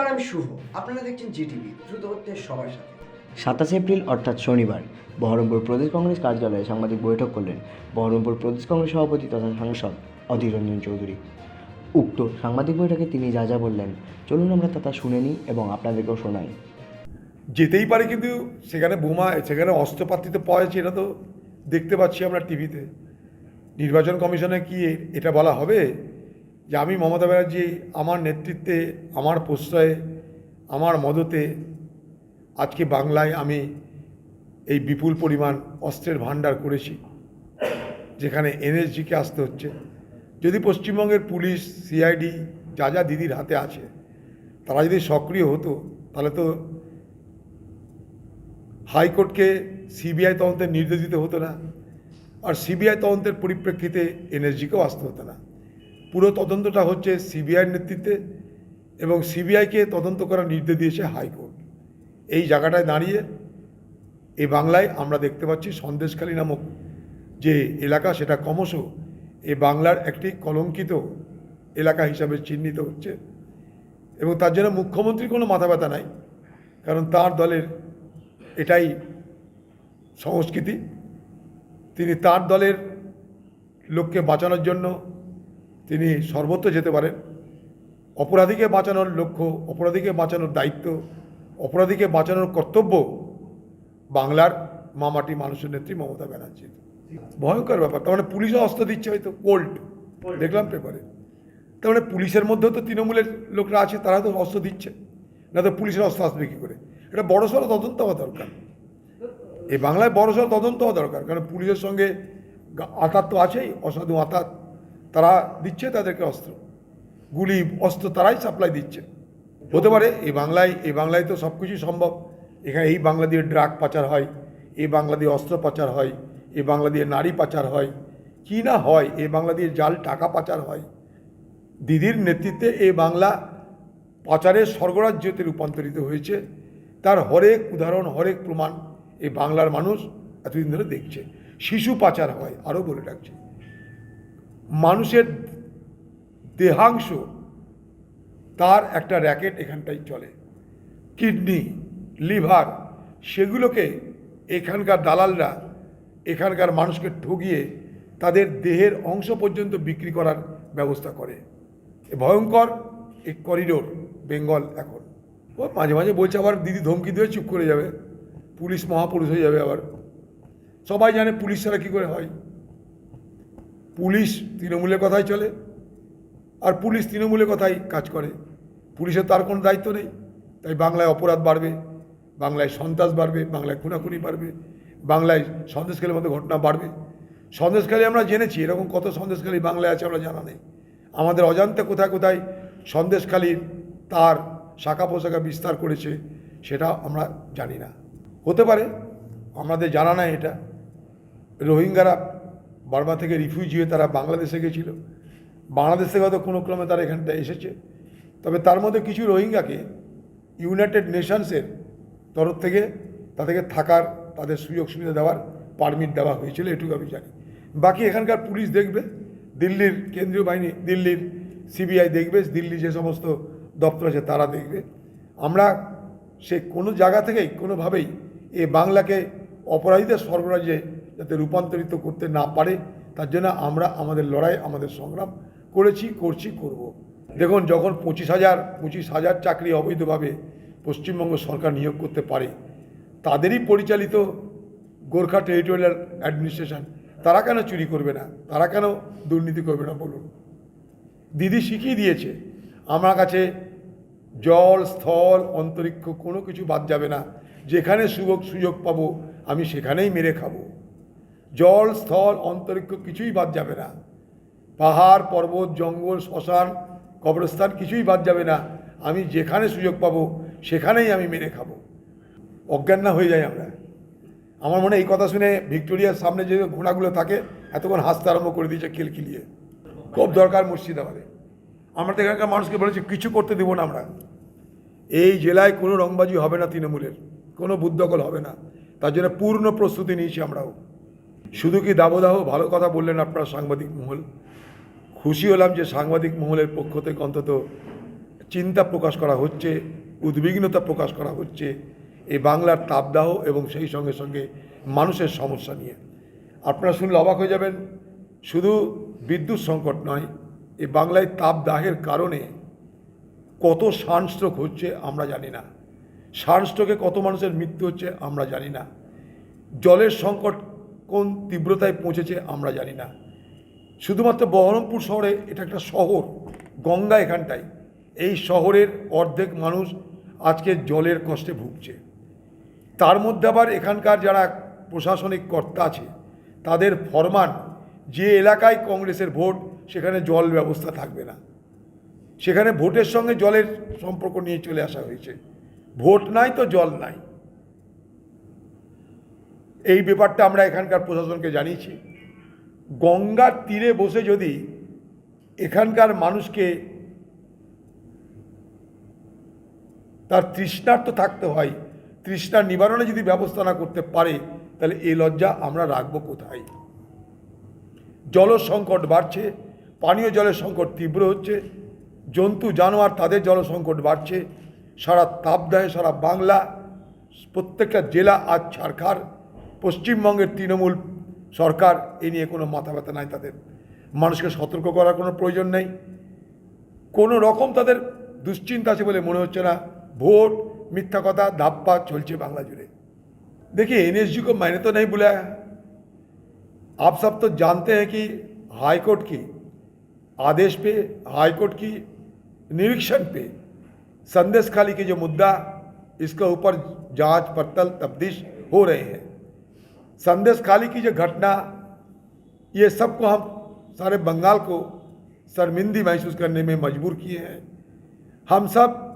নমস্কার আমি শুভ। আপনারা দেখছেন জিটিভি দ্রুত হচ্ছে সবার সাথে। সাতাশে এপ্রিল অর্থাৎ শনিবার বহরমপুর প্রদেশ কংগ্রেস কার্যালয়ে সাংবাদিক বৈঠক করলেন বহরমপুর প্রদেশ কংগ্রেস সভাপতি তথা সাংসদ অধীর রঞ্জন চৌধুরী। উক্ত সাংবাদিক বৈঠকে তিনি যা যা বললেন চলুন আমরা তা তা শুনে নিই এবং আপনাদেরকেও শোনাই। যেতেই পারে কিন্তু সেখানে বোমা সেখানে অস্ত্রপাতি তো পাওয়া যাচ্ছে এটা তো দেখতে পাচ্ছি আমরা টিভিতে। নির্বাচন কমিশনে কি এটা বলা হবে? যে আমি মমতা ব্যানার্জি আমার নেতৃত্বে, আমার প্রশ্রয়ে, আমার মদতে আজকে বাংলায় আমি এই বিপুল পরিমাণ অস্ত্রের ভাণ্ডার করেছি, যেখানে এনএসজিকে আসতে হচ্ছে। যদি পশ্চিমবঙ্গের পুলিশ, সিআইডি যা যা দিদির হাতে আছে, তারা যদি সক্রিয় হতো, তাহলে তো হাইকোর্টকে সিবিআই তদন্তের নির্দেশ দিতে হতো না, আর সিবিআই তদন্তের পরিপ্রেক্ষিতে এনএসজিকেও আসতে হতো না। পুরো তদন্তটা হচ্ছে সিবিআইয়ের নেতৃত্বে এবং সিবিআইকে তদন্ত করার নির্দেশ দিয়েছে হাইকোর্ট। এই জায়গাটায় দাঁড়িয়ে এই বাংলায় আমরা দেখতে পাচ্ছি সন্দেশখালী নামক যে এলাকা সেটা ক্রমশ এ বাংলার একটি কলঙ্কিত এলাকা হিসাবে চিহ্নিত হচ্ছে এবং তার জন্য মুখ্যমন্ত্রীর কোনো মাথা ব্যথা নাই, কারণ তার দলের এটাই সংস্কৃতি। তিনি তার দলের লোককে বাঁচানোর জন্য তিনি সর্বত্র যেতে পারেন। অপরাধীকে বাঁচানোর লক্ষ্য, অপরাধীকে বাঁচানোর দায়িত্ব, অপরাধীকে বাঁচানোর কর্তব্য বাংলার মামাটি মানুষের নেত্রী মমতা ব্যানার্জির ভয়ঙ্কর ব্যাপার। তার মানে পুলিশও অস্ত্র দিচ্ছে হয়তো, কোল্ড। দেখলাম পেপারে। তার মানে পুলিশের মধ্যেও তো তৃণমূলের লোকরা আছে, তারা তো অস্ত্র দিচ্ছে। না তো পুলিশের অস্ত্র আসবে কী করে? এটা বড়সড় তদন্ত হওয়া দরকার। এই বাংলায় বড়সড় তদন্ত হওয়া দরকার। কারণ পুলিশের সঙ্গে আতাত তো আছেই, অসাধু আতাত। তারা দিচ্ছে তাদেরকে অস্ত্র। গুলি, অস্ত্র তারাই সাপ্লাই দিচ্ছে। হতে পারে এই বাংলায় এই বাংলায় তো সব কিছুই সম্ভব। এখানে এই বাংলা দিয়ে ড্রাগ পাচার হয়, এই বাংলা দিয়ে অস্ত্র পাচার হয়, এই বাংলা দিয়ে নারী পাচার হয়। কি না হয়, এই বাংলা দিয়ে জাল, টাকা পাচার হয়। দিদির নেতৃত্বে এই বাংলা পাচারের স্বর্গরাজ্যতে রূপান্তরিত হয়েছে। তার হরেক উদাহরণ, হরেক প্রমাণ এই বাংলার মানুষ এতদিন ধরে দেখছে। শিশু পাচার হয়, আরও বলে রাখছে মানুষের দেহাংশ তার একটা র্যাকেট এখানটাই চলে। কিডনি লিভার সেগুলোকে এখানকার দালালরা, এখানকার মানুষকে ঠগিয়ে তাদের দেহের অংশ পর্যন্ত বিক্রি করার ব্যবস্থা করে। এ ভয়ঙ্কর এই করিডোর বেঙ্গল এখন। ও, মাঝে মাঝে বলছে আবার, দিদি, ধমকি দিয়ে চুপ করে যাবে। পুলিশ মহাপুরুষ হয়ে যাবে আবার। সবাই জানে পুলিশ ছাড়া কী করে হয়। পুলিশ তৃণমূলের কথাই চলে আর পুলিশ তৃণমূলের কথাই কাজ করে। পুলিশের তার কোনো দায়িত্ব নেই। তাই বাংলায় অপরাধ বাড়বে, বাংলায় সন্ত্রাস বাড়বে, বাংলায় খুনাখুনি বাড়বে, বাংলায় সন্দেশখালীর মতো ঘটনা বাড়বে। সন্দেশখালী আমরা জেনেছি, এরকম কত সন্দেশখালী বাংলায় আছে আমরা জানা নেই। আমাদের অজান্তে কোথায় কোথায় সন্দেশখালীর তার শাখা পোশাখা বিস্তার করেছে, সেটা আমরা জানি না। হতে পারে, আমাদের জানা নাই এটা। রোহিঙ্গারা বার্মা থেকে রিফিউজি হয়ে তারা বাংলাদেশে গেছিল। বাংলাদেশ থেকে হয়তো কোনো ক্রমে তারা এখানটা এসেছে। তবে তার মধ্যে কিছু রোহিঙ্গাকে ইউনাইটেড নেশনসের তরফ থেকে তাদেরকে থাকার, তাদের সুযোগ সুবিধা দেওয়ার পারমিট দেওয়া হয়েছিল, এটুকু আমি জানি। বাকি এখানকার পুলিশ দেখবে, দিল্লির কেন্দ্রীয় বাহিনী, দিল্লির সিবিআই দেখবে, দিল্লি যে সমস্ত দপ্তর আছে তারা দেখবে। আমরা সে কোনো জায়গা থেকেই কোনোভাবেই এ বাংলাকে অপরাধীদের স্বর্গরাজ্যে যাতে রূপান্তরিত করতে না পারে, তার জন্য আমরা আমাদের লড়াই, আমাদের সংগ্রাম করেছি, করছি, করব। দেখুন, যখন পঁচিশ হাজার পঁচিশ হাজার চাকরি অবৈধভাবে পশ্চিমবঙ্গ সরকার নিয়োগ করতে পারে, তাদেরই পরিচালিত গোর্খা টেরিটোরিয়াল অ্যাডমিনিস্ট্রেশন, তারা কেন চুরি করবে না? তারা কেন দুর্নীতি করবে না বলুন? দিদি শিখিয়ে দিয়েছে, আমার কাছে জল, স্থল, অন্তরিক্ষ কোনো কিছু বাদ যাবে না। যেখানে সুযোগ সুযোগ পাবো, আমি সেখানেই মেরে খাব। জল, স্থল, অন্তরিক্ষ কিছুই বাদ যাবে না। পাহাড়, পর্বত, জঙ্গল, শ্মশান, কবরস্থান কিছুই বাদ যাবে না। আমি যেখানে সুযোগ পাবো, সেখানেই আমি মেরে খাব। অজ্ঞান না হয়ে যাই আমরা। আমার মনে এই কথা শুনে ভিক্টোরিয়ার সামনে যে ঘোড়াগুলো থাকে, এতক্ষণ হাসতে আরম্ভ করে দিয়েছে খিলখিলিয়ে। খুব দরকার মুর্শিদাবাদে। আমরা তো এখানকার মানুষকে বলেছি, কিছু করতে দেবো না আমরা। এই জেলায় কোনো রংবাজি হবে না তৃণমূলের। কোনো বুদ্ধকল হবে না। তার জন্য পূর্ণ প্রস্তুতি নিয়েছি আমরাও। শুধু কি দাবদাহ ভালো কথা বললেন আপনারা সাংবাদিক মহল। খুশি হলাম যে সাংবাদিক মহলের পক্ষ থেকে অন্তত চিন্তা প্রকাশ করা হচ্ছে, উদ্বিগ্নতা প্রকাশ করা হচ্ছে এই বাংলার তাপদাহ এবং সেই সঙ্গে সঙ্গে মানুষের সমস্যা নিয়ে। আপনারা শুনলে অবাক হয়ে যাবেন, শুধু বিদ্যুৎ সংকট নয় এই বাংলায় তাপদাহের কারণে কত সানস্ট্রোক হচ্ছে আমরা জানি না। সানস্ট্রোকে কত মানুষের মৃত্যু হচ্ছে আমরা জানি না। জলের সংকট কোন তীব্রতায় পৌঁছেছে আমরা জানি না। শুধুমাত্র বহরমপুর শহরে এটা একটা শহর, গঙ্গা এখানটায় এই শহরের অর্ধেক মানুষ আজকে জলের কষ্টে ভুগছে। তার মধ্যে আবার এখানকার যারা প্রশাসনিক কর্তা আছে, তাদের ফরমান, যে এলাকায় কংগ্রেসের ভোট, সেখানে জল ব্যবস্থা থাকবে না। সেখানে ভোটের সঙ্গে জলের সম্পর্ক নিয়ে চলে আসা হয়েছে। ভোট নাই তো জল নাই। এই ব্যাপারটা আমরা এখানকার প্রশাসনকে জানিয়েছি। গঙ্গার তীরে বসে যদি এখানকার মানুষকে তার তৃষ্ণার্ত থাকতে হয়, তৃষ্ণার নিবারণে যদি ব্যবস্থা না করতে পারে, তাহলে এই লজ্জা আমরা রাখব কোথায়? জল সংকট বাড়ছে, পানীয় জলের সংকট তীব্র হচ্ছে, জন্তু, জানোয়ার তাদের জল সংকট বাড়ছে, সারা তাপদাহে সারা বাংলা, প্রত্যেকটা জেলা আজ ছাড়খার পশ্চিমবঙ্গের তৃণমূল সরকার এ নিয়ে কোনো মাথা ব্যথা নাই তাদের মানুষকে সতর্ক করার কোনো প্রয়োজন নেই কোনো রকম তাদের দুশ্চিন্তা আছে বলে মনে হচ্ছে না ভোট মিথ্যা কথা ধাপ্পা চলছে বাংলা জুড়ে देखिए एनएसजी को मैंने तो नहीं बुलाया आप सब तो जानते हैं कि हाईकोर्ट की आदेश पे हाईकोर्ट की निरीक्षण पे संदेश खाली के जो मुद्दा इसके ऊपर जांच पड़ताल तफ्तीश हो रहे हैं संदेश खाली की जो घटना, ये सबको हम सारे बंगाल को शर्मिंदी महसूस करने में मजबूर किए हैं। हम सब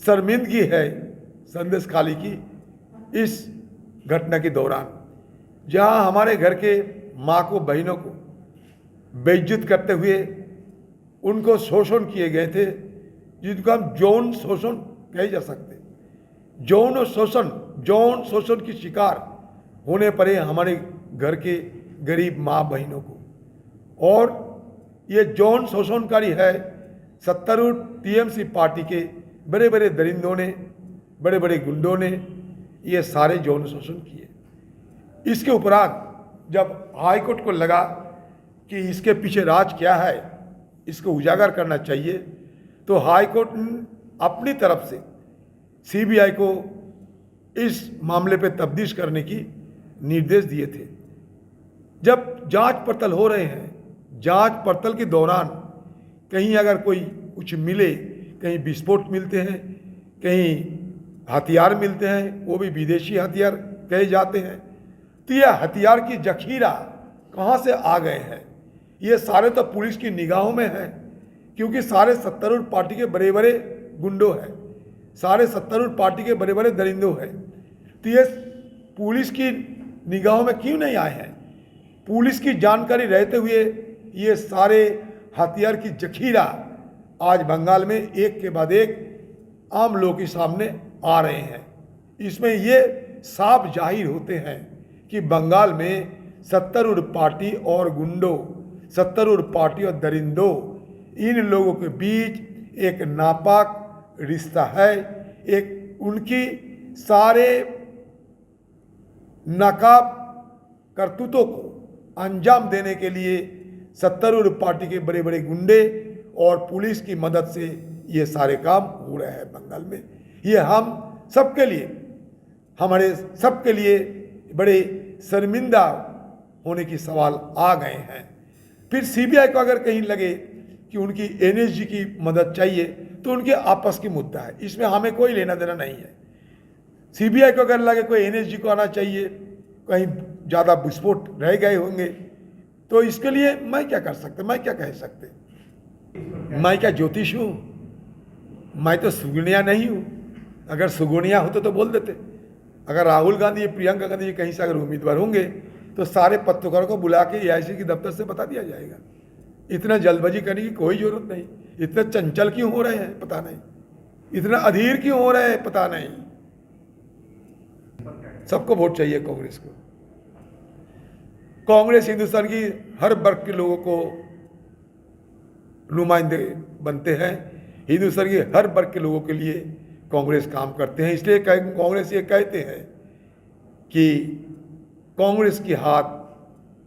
शर्मिंदगी है संदेश खाली की इस घटना के दौरान। जहाँ हमारे घर के माँ को, बहनों को बेइज्जत करते हुए उनको शोषण किए गए थे, जिनको हम यौन शोषण कहे जा सकते। यौन शोषण यौन शोषण की शिकार होने पड़े हमारे घर के गरीब माँ बहनों को। और ये जौन शोषणकारी है सत्तारूढ़ टीएमसी पार्टी के बड़े बड़े दरिंदों ने बड़े बड़े गुंडों ने ये सारे यौन शोषण किए। इसके उपरांत जब हाईकोर्ट को लगा कि इसके पीछे राज क्या है, इसको उजागर करना चाहिए तो हाईकोर्ट अपनी तरफ़ से सीबीआई को इस मामले पे तब्दीश करने की निर्देश दिए थे। जब जाँच पड़ताल हो रहे हैं, जाँच पड़ताल के दौरान कहीं अगर कोई कुछ मिले, कहीं विस्फोट मिलते हैं, कहीं हथियार मिलते हैं, वो भी विदेशी हथियार कहे जाते हैं। तो यह हथियार की जखीरा कहाँ से आ गए हैं? ये सारे तो पुलिस की निगाहों में हैं, क्योंकि सारे सत्तारूढ़ पार्टी के बड़े बड़े गुंडों हैं, सारे सत्तारूढ़ पार्टी के बड़े बड़े दरिंदों हैं। तो ये पुलिस की निगाहों में क्यों नहीं आए हैं? पुलिस की जानकारी रहते हुए ये सारे हथियार की जखीरा आज बंगाल में एक के बाद एक आम लोगों के सामने आ रहे हैं। इसमें ये साफ़ ज़ाहिर होते हैं कि बंगाल में सत्तारूढ़ पार्टी और गुंडों सत्तारूढ़ पार्टी और दरिंदों, इन लोगों के बीच एक नापाक रिश्ता है। एक उनकी सारे नाकाब करतूतों को अंजाम देने के लिए सत्तारूढ़ पार्टी के बड़े बड़े गुंडे और पुलिस की मदद से ये सारे काम हो रहे हैं बंगाल में। ये हम सबके लिए, हमारे सबके लिए बड़े शर्मिंदा होने की सवाल आ गए हैं। फिर सीबीआई को अगर कहीं लगे कि उनकी एनएसजी की मदद चाहिए तो उनके आपस की मुद्दा है। इसमें हमें कोई लेना देना नहीं है। सीबीआई को अगर लगे कोई एनएसजी को आना चाहिए, कहीं ज़्यादा विस्फोट रह गए होंगे तो इसके लिए मैं क्या कर सकते, मैं क्या कह सकते? मैं क्या ज्योतिष हूँ? मैं तो सुगुनिया नहीं हूँ। अगर सुगुणिया होते तो बोल देते। अगर राहुल गांधी, प्रियंका गांधी कहीं से अगर उम्मीदवार होंगे तो सारे पत्रकारों को बुला के ए के दफ्तर से बता दिया जाएगा। इतना जल्दबाजी करने की कोई ज़रूरत नहीं। इतने चंचल क्यों हो रहे हैं? पता नहीं। इतना अधीर क्यों हो रहे हैं? पता नहीं। सबको वोट चाहिए कांग्रेस को। कांग्रेस हिंदुस्तान की हर वर्ग के लोगों को नुमाइंदे बनते हैं। हिंदुस्तान के हर वर्ग के लोगों के लिए कांग्रेस काम करते हैं। इसलिए कांग्रेस ये कहते हैं कि कांग्रेस की हाथ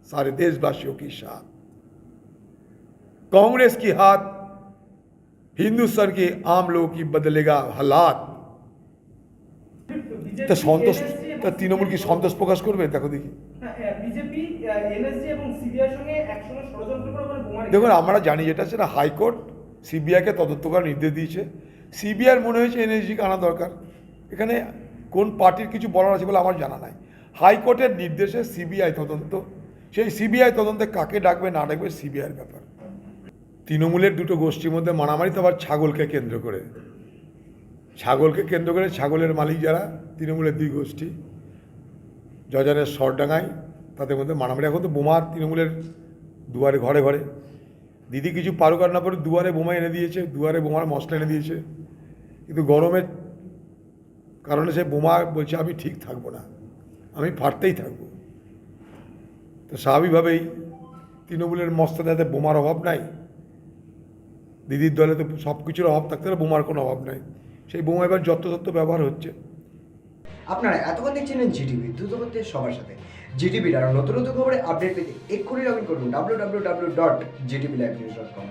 सारे देशवासियों की साथ कांग्रेस की हाथ हिंदुस्तान के आम लोगों की बदलेगा हालात। तो संतोष তা তৃণমূল কি সন্তোষ প্রকাশ করবে? দেখো দেখি। বোমা রেখেছে। দেখুন আমরা জানি যেটা সেটা হাইকোর্ট সিবিআইকে তদন্ত করার নির্দেশ দিয়েছে। সিবিআইয়ের মনে হয়েছে এনএসজিকে আনা দরকার। এখানে কোন পার্টির কিছু বলার আছে বলে আমার জানা নাই। হাইকোর্টের নির্দেশে সিবিআই তদন্ত। সেই সিবিআই তদন্তে কাকে ডাকবে না ডাকবে সিবিআইয়ের ব্যাপার। তৃণমূলের দুটো গোষ্ঠীর মধ্যে মারামারি তো আবার ছাগলকে কেন্দ্র করে। ছাগলকে কেন্দ্র করে ছাগলের মালিক যারা, তৃণমূলের দুই গোষ্ঠী জজানের সরডাঙ্গায় তাদের মধ্যে মারামারি। এখন তো বোমার তৃণমূলের দুয়ারে, ঘরে ঘরে। দিদি কিছু পারুক আর না পারুক, দুয়ারে বোমা এনে দিয়েছে, দুয়ারে বোমার মশলা এনে দিয়েছে। কিন্তু গরমের কারণে সে বোমা বলছে, আমি ঠিক থাকব না। আমি ফাটতেই থাকব। তো স্বাভাবিকভাবেই তৃণমূলের মস্তাদাতে বোমার অভাব নাই, দিদির দলে তো সব কিছুর অভাব থাকতে বোমার কোনো অভাব নাই। সেই বোমা এবার যত্রতত্র ব্যবহার হচ্ছে। আপনারা এতক্ষণ দেখছিলেন জিটিভি, দ্রুত করতে সবার সাথে। জিটিভির আরও নতুন নতুন খবরে আপডেট পেতে এক্ষুনি লগ ইন করুন W W W dot GTV live news dot com